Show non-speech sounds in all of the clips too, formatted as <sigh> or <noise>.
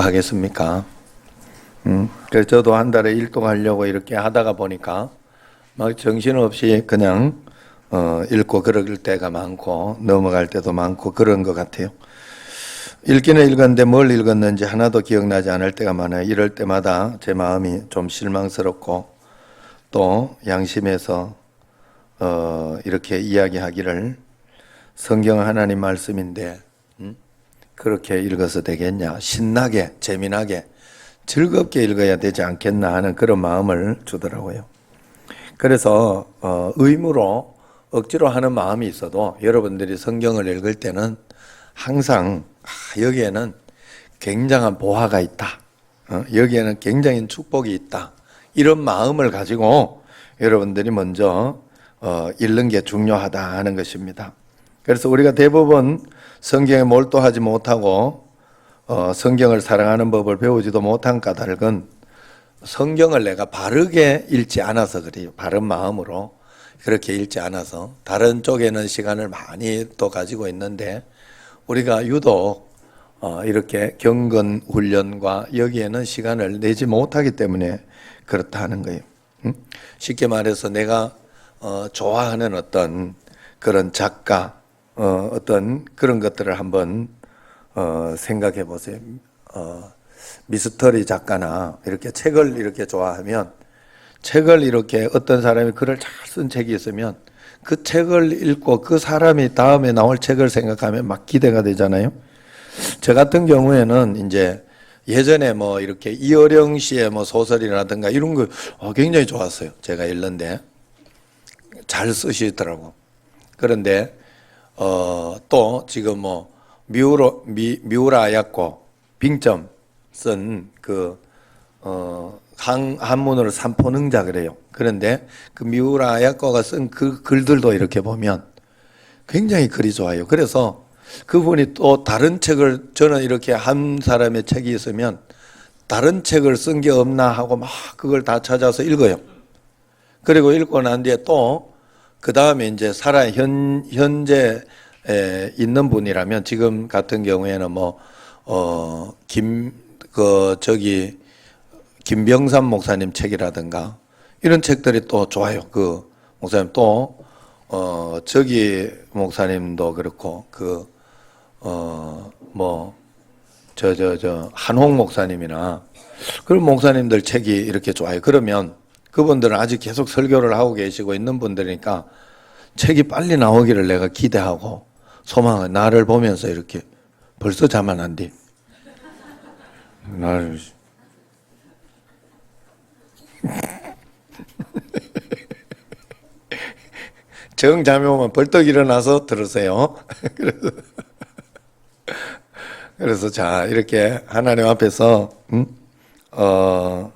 누가 하겠습니까? 음, 그래서 저도 한 달에 일독 하려고 이렇게 하다가 보니까 막 정신없이 그냥 어, 읽고 그럴 때가 많고 넘어갈 때도 많고 그런 것 같아요. 읽기는 읽었는데 뭘 읽었는지 하나도 기억나지 않을 때가 많아요. 이럴 때마다 제 마음이 좀 실망스럽고 또 양심에서 어, 이렇게 이야기하기를 성경 하나님 말씀인데 음? 그렇게 읽어서 되겠냐? 신나게 재미나게 즐겁게 읽어야 되지 않겠나 하는 그런 마음을 주더라고요. 그래서 어, 의무로 억지로 하는 마음이 있어도 여러분들이 성경을 읽을 때는 항상 아, 여기에는 굉장한 보화가 있다. 어, 여기에는 굉장히 축복이 있다. 이런 마음을 가지고 여러분들이 먼저 어, 읽는 게 중요하다 하는 것입니다. 그래서 우리가 대부분 성경에 몰두하지 못하고 어, 성경을 사랑하는 법을 배우지도 못한 까닭은 성경을 내가 바르게 읽지 않아서 그래요. 바른 마음으로 그렇게 읽지 않아서 다른 쪽에는 시간을 많이 또 가지고 있는데 우리가 유독 어, 이렇게 경건 훈련과 여기에는 시간을 내지 못하기 때문에 그렇다 하는 거예요. 음? 쉽게 말해서 내가 어, 좋아하는 어떤 그런 작가 어, 어떤 그런 것들을 한번 어, 생각해 보세요. 어, 미스터리 작가나 이렇게 책을 이렇게 좋아하면 책을 이렇게 어떤 사람이 글을 잘 쓴 책이 있으면 그 책을 읽고 그 사람이 다음에 나올 책을 생각하면 막 기대가 되잖아요. 저 같은 경우에는 이제 예전에 뭐 이렇게 이어령 씨의 뭐 소설이라든가 이런 거 어, 굉장히 좋았어요. 제가 읽는데 잘 쓰시더라고. 그런데 어, 또 지금 뭐 미우로 미, 미우라 야코 빙점 쓴그 어, 한, 한문으로 삼포능자 그래요. 그런데 그 미우라 야코가 쓴 그 글들도 이렇게 보면 굉장히 글이 좋아요. 그래서 그분이 또 다른 책을 저는 이렇게 한 사람의 책이 있으면 다른 책을 쓴 게 없나 하고 막 그걸 다 찾아서 읽어요. 그리고 읽고 난 뒤에 또 그 다음에 이제 살아 현 현재 에 있는 분이라면 지금 같은 경우에는 뭐어김그 저기 김병삼 목사님 책이라든가 이런 책들이 또 좋아요. 그 목사님 또어 저기 목사님도 그렇고 그어뭐 저 저 저 한홍 목사님이나 그런 목사님들 책이 이렇게 좋아요. 그러면 그분들은 아직 계속 설교를 하고 계시고 있는 분들이니까 책이 빨리 나오기를 내가 기대하고 소망을 나를 보면서 이렇게 벌써 자만 안 돼. 나를 정 잠이 오면 벌떡 일어나서 들으세요. <laughs> 그래서 그래서 자 이렇게 하나님 앞에서 음? 어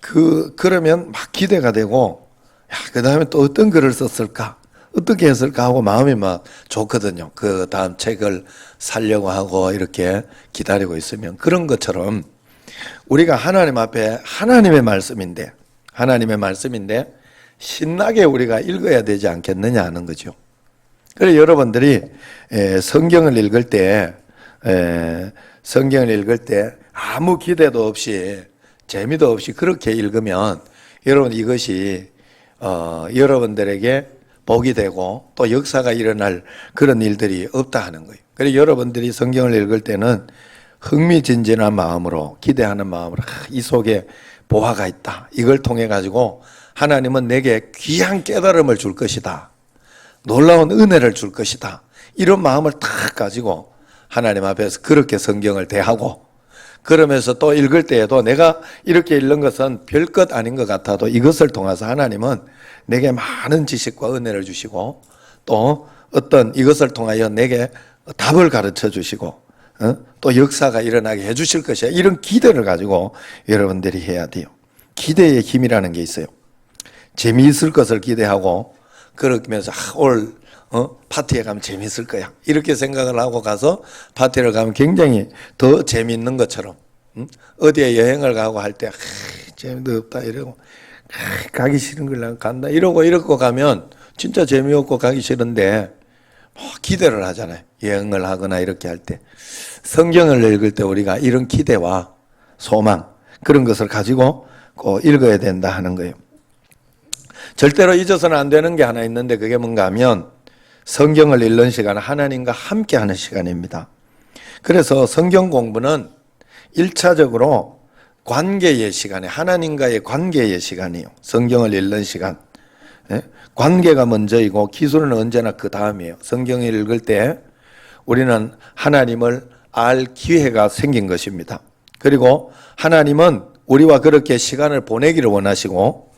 그 그러면 막 기대가 되고 야 그 다음에 또 어떤 글을 썼을까 어떻게 했을까 하고 마음이 막 좋거든요. 그 다음 책을 살려고 하고 이렇게 기다리고 있으면 그런 것처럼 우리가 하나님 앞에 하나님의 말씀인데 하나님의 말씀인데 신나게 우리가 읽어야 되지 않겠느냐 하는 거죠. 그래 여러분들이 성경을 읽을 때 성경을 읽을 때 아무 기대도 없이 재미도 없이 그렇게 읽으면 여러분 이것이 어, 여러분들에게 복이 되고 또 역사가 일어날 그런 일들이 없다 하는 거예요. 그래서 여러분들이 성경을 읽을 때는 흥미진진한 마음으로 기대하는 마음으로 이 속에 보화가 있다. 이걸 통해 가지고 하나님은 내게 귀한 깨달음을 줄 것이다. 놀라운 은혜를 줄 것이다. 이런 마음을 탁 가지고 하나님 앞에서 그렇게 성경을 대하고 그러면서 또 읽을 때에도 내가 이렇게 읽는 것은 별것 아닌 것 같아도 이것을 통해서 하나님은 내게 많은 지식과 은혜를 주시고 또 어떤 이것을 통하여 내게 답을 가르쳐 주시고 어? 또 역사가 일어나게 해 주실 것이야. 이런 기대를 가지고 여러분들이 해야 돼요. 기대의 힘이라는 게 있어요. 재미있을 것을 기대하고 그러면서 아, 올 어? 파티에 가면 재미있을 거야. 이렇게 생각을 하고 가서 파티를 가면 굉장히 더 재미있는 것처럼 응? 어디에 여행을 가고 할때 아, 재미도 없다 이러고 아, 가기 싫은 걸 간다 이러고 이러고 가면 진짜 재미없고 가기 싫은데 뭐 기대를 하잖아요. 여행을 하거나 이렇게 할 때 성경을 읽을 때 우리가 이런 기대와 소망 그런 것을 가지고 꼭 읽어야 된다 하는 거예요. 절대로 잊어서는 안 되는 게 하나 있는데 그게 뭔가 하면 성경을 읽는 시간은 하나님과 함께 하는 시간입니다. 그래서 성경 공부는 1차적으로 관계의 시간에 하나님과의 관계의 시간이에요. 성경을 읽는 시간. 예? 관계가 먼저이고 기술은 언제나 그 다음이에요. 성경을 읽을 때 우리는 하나님을 알 기회가 생긴 것입니다. 그리고 하나님은 우리와 그렇게 시간을 보내기를 원하시고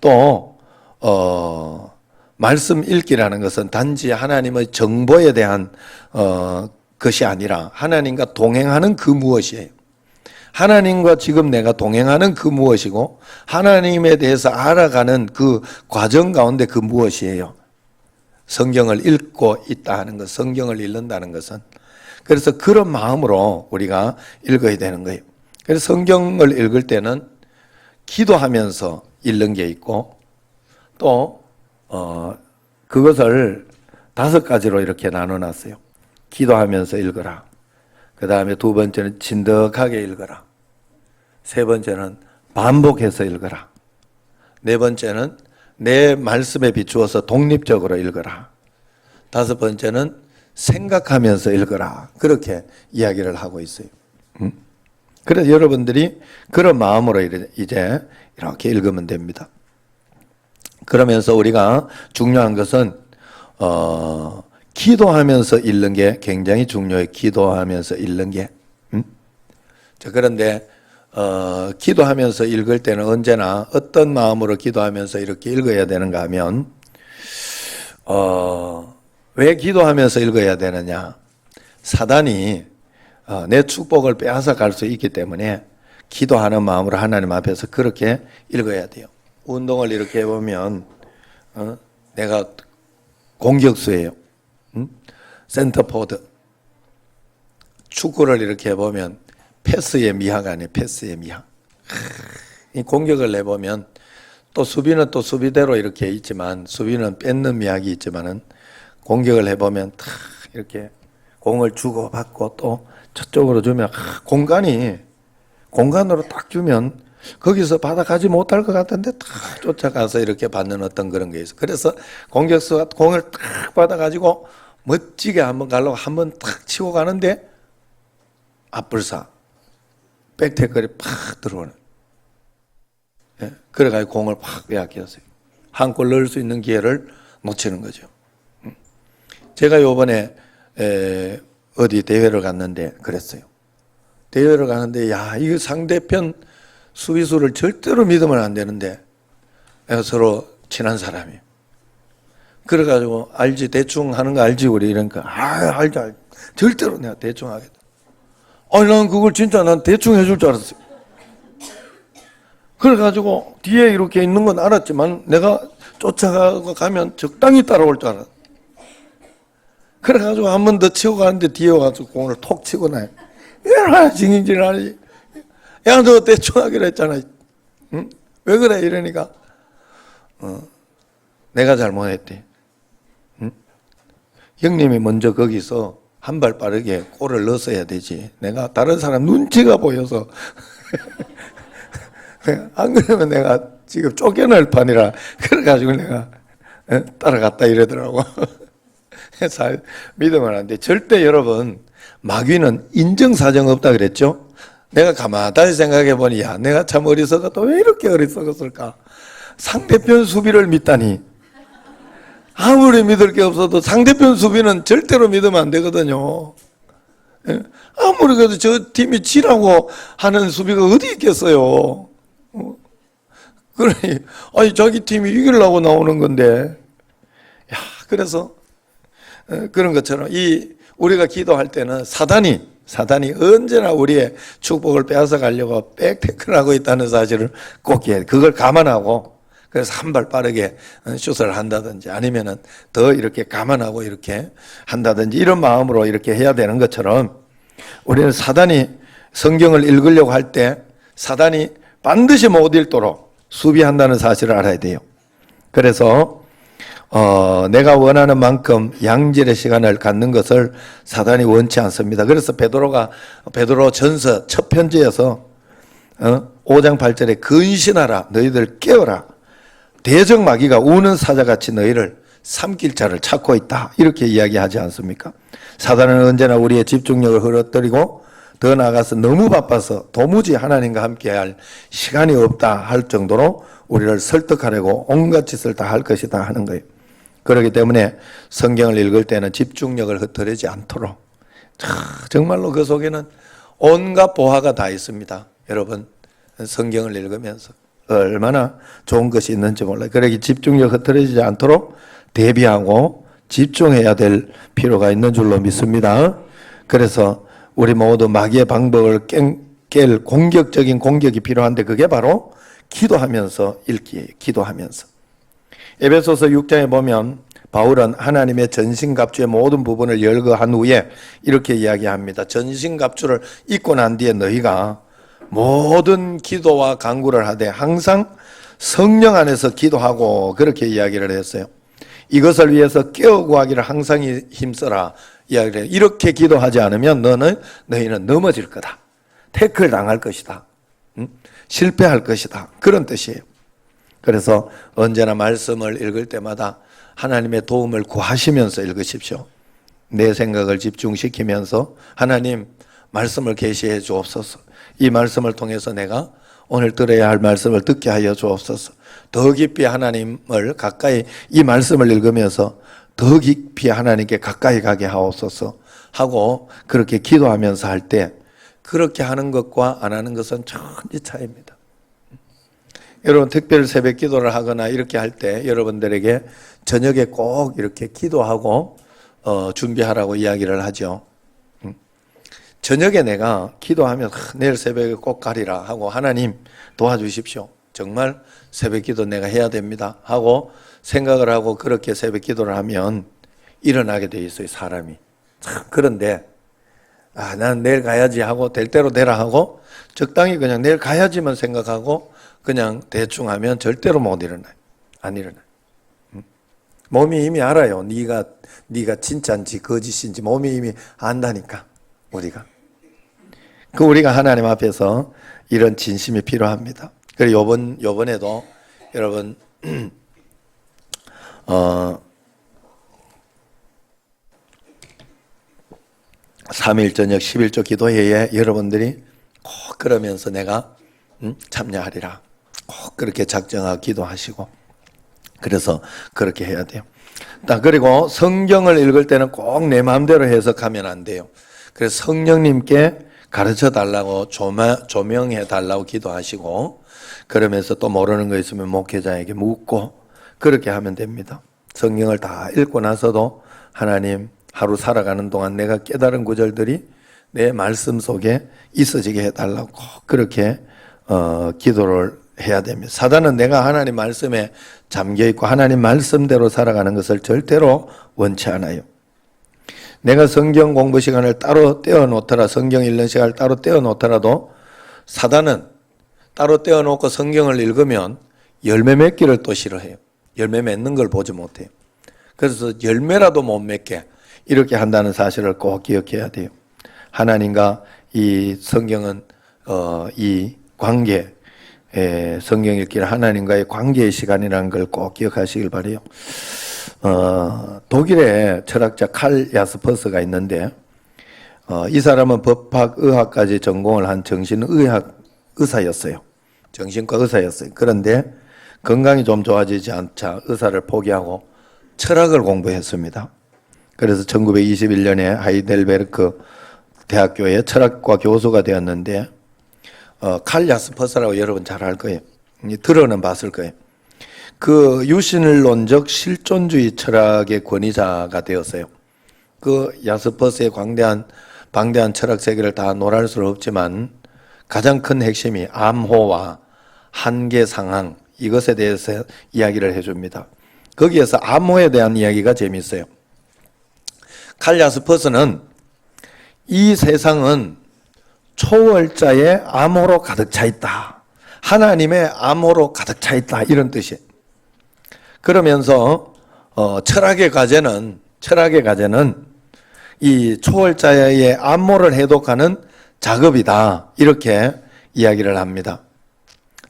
또 어, 말씀 읽기라는 것은 단지 하나님의 정보에 대한 어, 것이 아니라 하나님과 동행하는 그 무엇이에요. 하나님과 지금 내가 동행하는 그 무엇이고 하나님에 대해서 알아가는 그 과정 가운데 그 무엇이에요. 성경을 읽고 있다 하는 것, 성경을 읽는다는 것은 그래서 그런 마음으로 우리가 읽어야 되는 거예요. 그래서 성경을 읽을 때는 기도하면서 읽는 게 있고 또 어, 그것을 다섯 가지로 이렇게 나눠놨어요. 기도하면서 읽어라. 그 다음에 두 번째는 진득하게 읽어라. 세 번째는 반복해서 읽어라. 네 번째는 내 말씀에 비추어서 독립적으로 읽어라. 다섯 번째는 생각하면서 읽어라. 그렇게 이야기를 하고 있어요. 음? 그래서 여러분들이 그런 마음으로 이제 이렇게 읽으면 됩니다. 그러면서 우리가 중요한 것은 어, 기도하면서 읽는 게 굉장히 중요해요. 기도하면서 읽는 게. 음? 자, 그런데 어, 기도하면서 읽을 때는 언제나 어떤 마음으로 기도하면서 이렇게 읽어야 되는가 하면 어, 왜 기도하면서 읽어야 되느냐? 사단이 어, 내 축복을 빼앗아 갈 수 있기 때문에 기도하는 마음으로 하나님 앞에서 그렇게 읽어야 돼요. 운동을 이렇게 해보면 어, 내가 공격수예요. 음? 센터포드. 축구를 이렇게 해보면 패스의 미학 아니에요. 패스의 미학. 이 공격을 해보면 또 수비는 또 수비대로 이렇게 있지만 수비는 뺏는 미학이 있지만은 공격을 해보면 탁 이렇게 공을 주고 받고 또 저쪽으로 주면 공간이 공간으로 딱 주면 거기서 받아가지 못할 것 같은데 탁 쫓아가서 이렇게 받는 어떤 그런 게 있어. 그래서 공격수가 공을 탁 받아가지고 멋지게 한번 가려고 한번 탁 치고 가는데 앞불사 백태클이 팍 들어오는. 예, 그래가지고 공을 팍 빼앗겼어요. 한 골 넣을 수 있는 기회를 놓치는 거죠. 음. 제가 요번에 에, 어디 대회를 갔는데 그랬어요. 대회를 가는데 야 이거 상대편 수비수를 절대로 믿으면 안 되는데 내가 서로 친한 사람이에요. 그래가지고 알지 대충 하는 거 알지 우리 이러니까 아 알지 알지 절대로 내가 대충 하겠다. 아니 난 그걸 진짜 난 대충 해줄 줄 알았어요. 그래가지고 뒤에 이렇게 있는 건 알았지만 내가 쫓아가고 가면 적당히 따라올 줄 알았어. 그래가지고 한 번 더 치고 가는데 뒤에 와가지고 공을 톡 치고 나요. 이러나 징징질하지. 야, 너 대충 하기로 했잖아. 응? 왜 그래? 이러니까, 어, 내가 잘못했대. 응? 형님이 먼저 거기서 한 발 빠르게 골을 넣었어야 되지. 내가 다른 사람 눈치가 보여서. <laughs> 안 그러면 내가 지금 쫓겨날 판이라. 그래가지고 내가 어? 따라갔다 이러더라고. <laughs> 잘 믿으면 안 돼. 절대 여러분, 마귀는 인정사정 없다 그랬죠? 내가 가만히 생각해 보니, 야, 내가 참 어리석었다. 왜 이렇게 어리석었을까? 상대편 수비를 믿다니. 아무리 믿을 게 없어도 상대편 수비는 절대로 믿으면 안 되거든요. 예? 아무리 그래도 저 팀이 지라고 하는 수비가 어디 있겠어요. 어? 그러니, 아니, 자기 팀이 이기려고 나오는 건데. 야, 그래서 어, 그런 것처럼 이 우리가 기도할 때는 사단이 사단이 언제나 우리의 축복을 빼앗아 가려고 백테크를 있다는 사실을 꼭 해. 그걸 감안하고 그래서 한 발 빠르게 어, 슛을 한다든지 아니면은 더 이렇게 감안하고 이렇게 한다든지 이런 마음으로 이렇게 해야 되는 것처럼 우리는 사단이 성경을 읽으려고 할 때 사단이 반드시 못 읽도록 수비한다는 사실을 알아야 돼요. 그래서 어, 내가 원하는 만큼 양질의 시간을 갖는 것을 사단이 원치 않습니다. 그래서 베드로가 베드로 전서 첫 편지에서 어, 5장 8절에 근신하라 너희들 깨어라 대적 마귀가 우는 사자같이 너희를 삼킬 자를 찾고 있다 이렇게 이야기하지 않습니까? 사단은 언제나 우리의 집중력을 흐려뜨리고 더 나아가서 너무 바빠서 도무지 하나님과 함께할 시간이 없다 할 정도로 우리를 설득하려고 온갖 짓을 다 할 것이다 하는 거예요. 그렇기 때문에 성경을 읽을 때는 집중력을 흩어지지 않도록 자, 정말로 그 속에는 온갖 보화가 다 있습니다. 여러분 성경을 읽으면서 얼마나 좋은 것이 있는지 몰라요. 그러기 집중력 흩어지지 않도록 대비하고 집중해야 될 필요가 있는 줄로 믿습니다. 그래서 우리 모두 마귀의 방법을 깬, 깰 공격적인 공격이 필요한데 그게 바로 기도하면서 읽기, 기도하면서. 에베소서 6장에 보면 바울은 하나님의 전신갑주의 모든 부분을 열거한 후에 이렇게 이야기합니다. 전신갑주를 입고 난 뒤에 너희가 모든 기도와 간구를 하되 항상 성령 안에서 기도하고 그렇게 이야기를 했어요. 이것을 위해서 깨어 구하기를 항상 힘써라 이야기를 해요. 이렇게 기도하지 않으면 너는 너희는 넘어질 거다. 태클 당할 것이다. 응? 실패할 것이다. 그런 뜻이에요. 그래서 언제나 말씀을 읽을 때마다 하나님의 도움을 구하시면서 읽으십시오. 내 생각을 집중시키면서 하나님 말씀을 계시해 주옵소서. 이 말씀을 통해서 내가 오늘 들어야 할 말씀을 듣게 하여 주옵소서. 더 깊이 하나님을 가까이 이 말씀을 읽으면서 더 깊이 하나님께 가까이 가게 하옵소서 하고 그렇게 기도하면서 할 때 그렇게 하는 것과 안 하는 것은 천지 차이입니다. 여러분 특별 새벽 기도를 하거나 이렇게 할 때 여러분들에게 저녁에 꼭 이렇게 기도하고 어, 준비하라고 이야기를 하죠. 음. 저녁에 내가 기도하면 아, 내일 새벽에 꼭 가리라 하고 하나님 도와주십시오. 정말 새벽 기도 내가 해야 됩니다. 하고 생각을 하고 그렇게 새벽 기도를 하면 일어나게 돼 있어요, 사람이. 참, 그런데 아, 난 내일 가야지 하고 될 대로 되라 하고 적당히 그냥 내일 가야지만 생각하고 그냥 대충 하면 절대로 못 일어나요. 안 일어나요. 음? 몸이 이미 알아요. 네가 네가 진짜인지 거짓인지 몸이 이미 안다니까 우리가. 그 우리가 하나님 앞에서 이런 진심이 필요합니다. 그리고 요번 요번에도 여러분 <clears throat> 어 3일 저녁 11조 기도회에 여러분들이 꼭 그러면서 내가 음, 참여하리라. 꼭 그렇게 작정하고 기도하시고 그래서 그렇게 해야 돼요. 딱 그리고 성경을 읽을 때는 꼭 내 마음대로 해석하면 안 돼요. 그래서 성령님께 가르쳐 달라고 조명, 조명해 달라고 기도하시고 그러면서 또 모르는 거 있으면 목회자에게 묻고 그렇게 하면 됩니다. 성경을 다 읽고 나서도 하나님 하루 살아가는 동안 내가 깨달은 구절들이 내 말씀 속에 있어지게 해달라고 꼭 그렇게 어, 기도를 해야 됩니다. 사단은 내가 하나님 말씀에 잠겨 있고 하나님 말씀대로 살아가는 것을 절대로 원치 않아요. 내가 성경 공부 시간을 따로 떼어 놓더라, 성경 읽는 시간을 따로 떼어 놓더라도 사단은 따로 떼어 놓고 성경을 읽으면 열매 맺기를 또 싫어해요. 열매 맺는 걸 보지 못해요. 그래서 열매라도 못 맺게 이렇게 한다는 사실을 꼭 기억해야 돼요. 하나님과 이 성경은 어, 이 관계, 에, 성경 읽기는 하나님과의 관계의 시간이라는 걸 꼭 기억하시길 바래요. 어, 독일의 철학자 칼 야스퍼스가 있는데 어, 이 사람은 법학, 의학까지 전공을 한 정신의학 의사였어요. 정신과 의사였어요. 그런데 건강이 좀 좋아지지 않자 의사를 포기하고 철학을 공부했습니다. 그래서 1921년에 하이델베르크 대학교의 철학과 교수가 되었는데 어, 칼 야스퍼스라고 여러분 잘 알 거예요. 들어는 봤을 거예요. 그 유신론적 실존주의 철학의 권위자가 되었어요. 그 야스퍼스의 광대한 방대한 철학 세계를 다 논할 수는 없지만 가장 큰 핵심이 암호와 한계 상황 이것에 대해서 이야기를 해줍니다. 거기에서 암호에 대한 이야기가 재미있어요. 칼 야스퍼스는 이 세상은 초월자의 암호로 가득 차 있다. 하나님의 암호로 가득 차 있다. 이런 뜻이에요. 그러면서 어, 철학의 과제는 철학의 과제는 이 초월자의 암모를 해독하는 작업이다 이렇게 이야기를 합니다.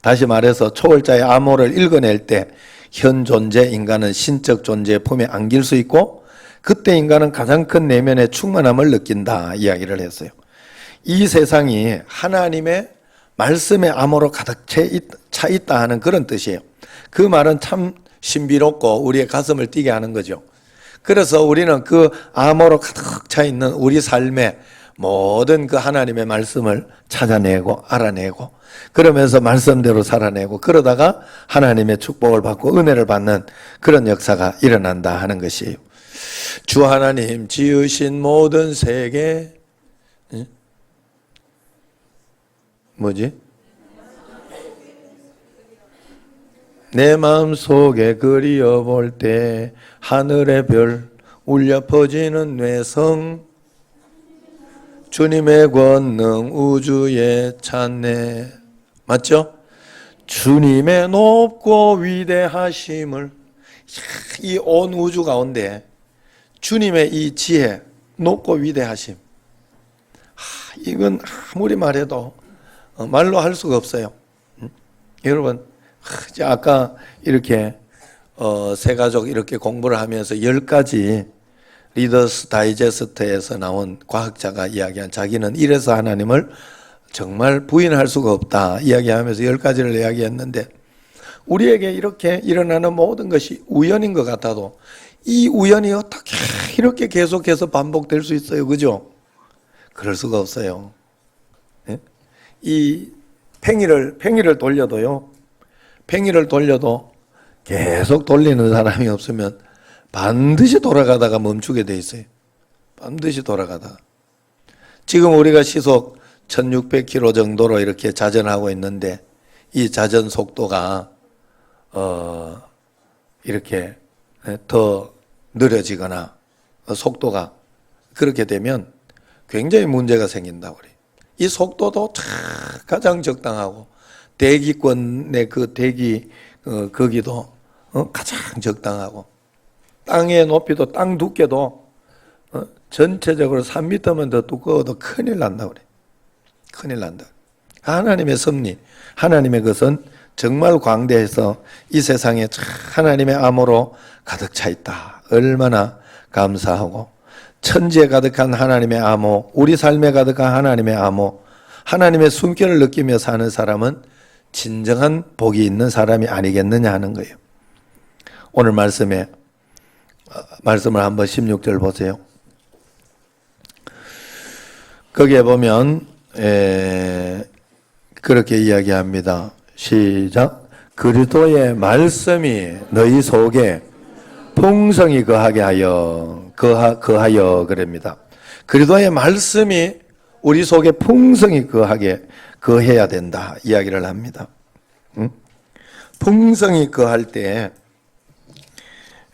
다시 말해서 초월자의 암호를 읽어낼 때 현 존재 인간은 신적 존재의 품에 안길 수 있고 그때 인간은 가장 큰 내면의 충만함을 느낀다 이야기를 했어요. 이 세상이 하나님의 말씀의 암호로 가득 차 있다 하는 그런 뜻이에요. 그 말은 참 신비롭고 우리의 가슴을 뛰게 하는 거죠. 그래서 우리는 그 암호로 가득 차 있는 우리 삶의 모든 그 하나님의 말씀을 찾아내고 알아내고 그러면서 말씀대로 살아내고 그러다가 하나님의 축복을 받고 은혜를 받는 그런 역사가 일어난다 하는 것이에요. 주 하나님 지으신 모든 세계 응? 뭐지? 내 마음 속에 그리어 볼때 하늘의 별 울려 퍼지는 뇌성 주님의 권능 우주에 찾네 맞죠? 주님의 높고 위대하심을 이 온 우주 가운데 주님의 이 지혜 높고 위대하심 하, 이건 아무리 말해도 어, 말로 할 수가 없어요. 음? 여러분 아까 이렇게 어, 세 가족 이렇게 공부를 하면서 열 가지 리더스 다이제스트에서 나온 과학자가 이야기한 자기는 이래서 하나님을 정말 부인할 수가 없다 이야기하면서 열 가지를 이야기했는데 우리에게 이렇게 일어나는 모든 것이 우연인 것 같아도 이 우연이 어떻게 이렇게 계속해서 반복될 수 있어요, 그죠? 그럴 수가 없어요. 예? 이 팽이를 팽이를 돌려도요, 팽이를 돌려도 계속 돌리는 사람이 없으면 반드시 돌아가다가 멈추게 돼 있어요. 반드시 돌아가다가. 지금 우리가 시속 1600km 정도로 이렇게 자전하고 있는데 이 자전 속도가 어 이렇게 더 느려지거나 속도가 그렇게 되면 굉장히 문제가 생긴다 우리. 이 속도도 참 가장 적당하고 대기권의 그 대기 어, 거기도 어, 가장 적당하고 땅의 높이도 땅 두께도 어, 전체적으로 3m만 더 두꺼워도 큰일 난다 그래. 큰일 난다. 하나님의 섭리, 하나님의 것은 정말 광대해서 이 세상에 참 하나님의 암호로 가득 차 있다. 얼마나 감사하고 천지에 가득한 하나님의 암호, 우리 삶에 가득한 하나님의 암호, 하나님의 숨결을 느끼며 사는 사람은 진정한 복이 있는 사람이 아니겠느냐 하는 거예요. 오늘 말씀에 어, 말씀을 한번 16절 보세요. 거기에 보면 에, 그렇게 이야기합니다. 시작. 그리스도의 말씀이 너희 속에 풍성히 거하게 하여 거하, 거하여 그럽니다. 그리스도의 말씀이 우리 속에 풍성히 거하게 거해야 된다 이야기를 합니다. 응? 풍성히 거할 때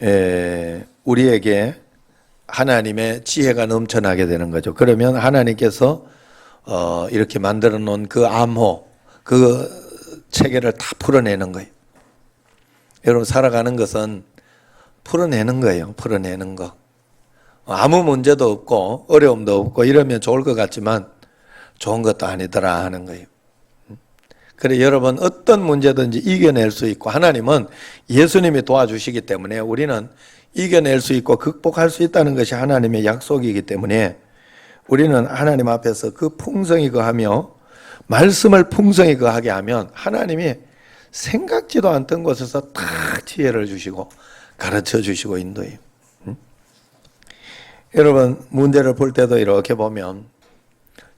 에, 우리에게 하나님의 지혜가 넘쳐나게 되는 거죠. 그러면 하나님께서 어, 이렇게 만들어 놓은 그 암호, 그 체계를 다 풀어내는 거예요. 여러분, 살아가는 것은 풀어내는 거예요. 풀어내는 거. 아무 문제도 없고, 어려움도 없고, 이러면 좋을 것 같지만, 좋은 것도 아니더라 하는 거예요. 그래, 여러분, 어떤 문제든지 이겨낼 수 있고, 하나님은 예수님이 도와주시기 때문에 우리는 이겨낼 수 있고, 극복할 수 있다는 것이 하나님의 약속이기 때문에 우리는 하나님 앞에서 그 풍성히 거하며, 말씀을 풍성히 거하게 하면 하나님이 생각지도 않던 곳에서 딱 지혜를 주시고, 가르쳐 주시고 인도해요. 응? 여러분, 문제를 볼 때도 이렇게 보면,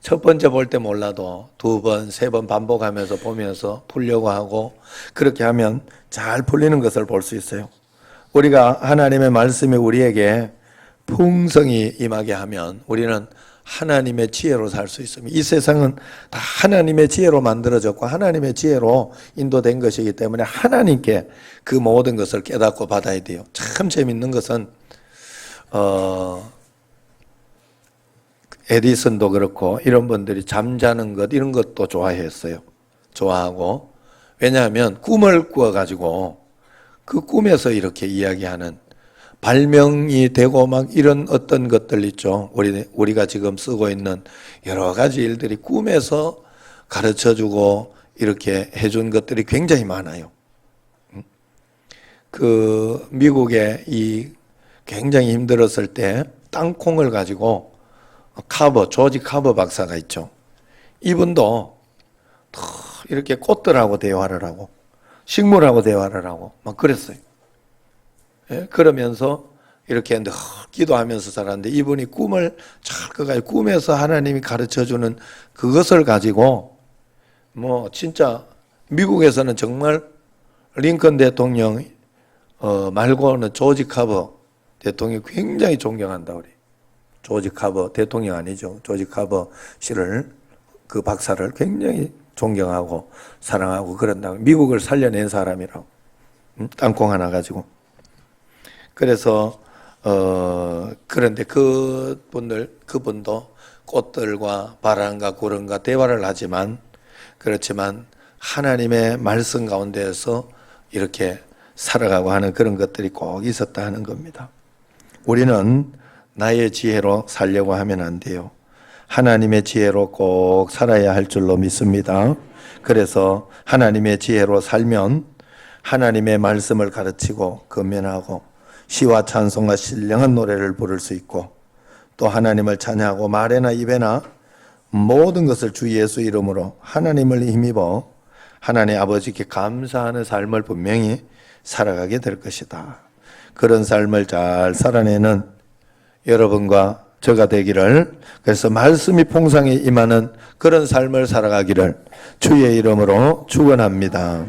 첫 번째 볼 때 몰라도 두 번, 세 번 반복하면서 보면서 풀려고 하고 그렇게 하면 잘 풀리는 것을 볼 수 있어요. 우리가 하나님의 말씀이 우리에게 풍성히 임하게 하면 우리는 하나님의 지혜로 살 수 있습니다. 이 세상은 다 하나님의 지혜로 만들어졌고 하나님의 지혜로 인도된 것이기 때문에 하나님께 그 모든 것을 깨닫고 받아야 돼요. 참 재밌는 것은 어 에디슨도 그렇고 이런 분들이 잠자는 것 이런 것도 좋아했어요. 좋아하고 왜냐하면 꿈을 꾸어 가지고 그 꿈에서 이렇게 이야기하는 발명이 되고 막 이런 어떤 것들 있죠. 우리 우리가 지금 쓰고 있는 여러 가지 일들이 꿈에서 가르쳐 주고 이렇게 해준 것들이 굉장히 많아요. 음? 그 미국에 이 굉장히 힘들었을 때 땅콩을 가지고 카버 조지 카버 박사가 있죠. 이분도 더 이렇게 꽃들하고 대화를 하고 식물하고 대화를 하고 막 그랬어요. 예, 그러면서 이렇게 늘 기도하면서 살았는데 이분이 꿈을 잘 그가 꿈에서 하나님이 가르쳐 주는 그것을 가지고 뭐 진짜 미국에서는 정말 링컨 대통령 어 말고는 조지 카버 대통령 이 굉장히 존경한다 우리. 조지 카버 대통령 아니죠. 조지 카버 씨를 그 박사를 굉장히 존경하고 사랑하고 그런다고 미국을 살려낸 사람이라고. 음? 땅콩 하나 가지고 그래서 어 그런데 그분들 그분도 꽃들과 바람과 구름과 대화를 하지만 그렇지만 하나님의 말씀 가운데에서 이렇게 살아가고 하는 그런 것들이 꼭 있었다 하는 겁니다. 우리는 나의 지혜로 살려고 하면 안 돼요. 하나님의 지혜로 꼭 살아야 할 줄로 믿습니다. 그래서 하나님의 지혜로 살면 하나님의 말씀을 가르치고 건면하고 시와 찬송과 신령한 노래를 부를 수 있고 또 하나님을 찬양하고 말에나 입에나 모든 것을 주 예수 이름으로 하나님을 힘입어 하나님 아버지께 감사하는 삶을 분명히 살아가게 될 것이다. 그런 삶을 잘 살아내는 여러분과 저가 되기를 그래서 말씀이 풍성히 임하는 그런 삶을 살아가기를 주의 이름으로 축원합니다.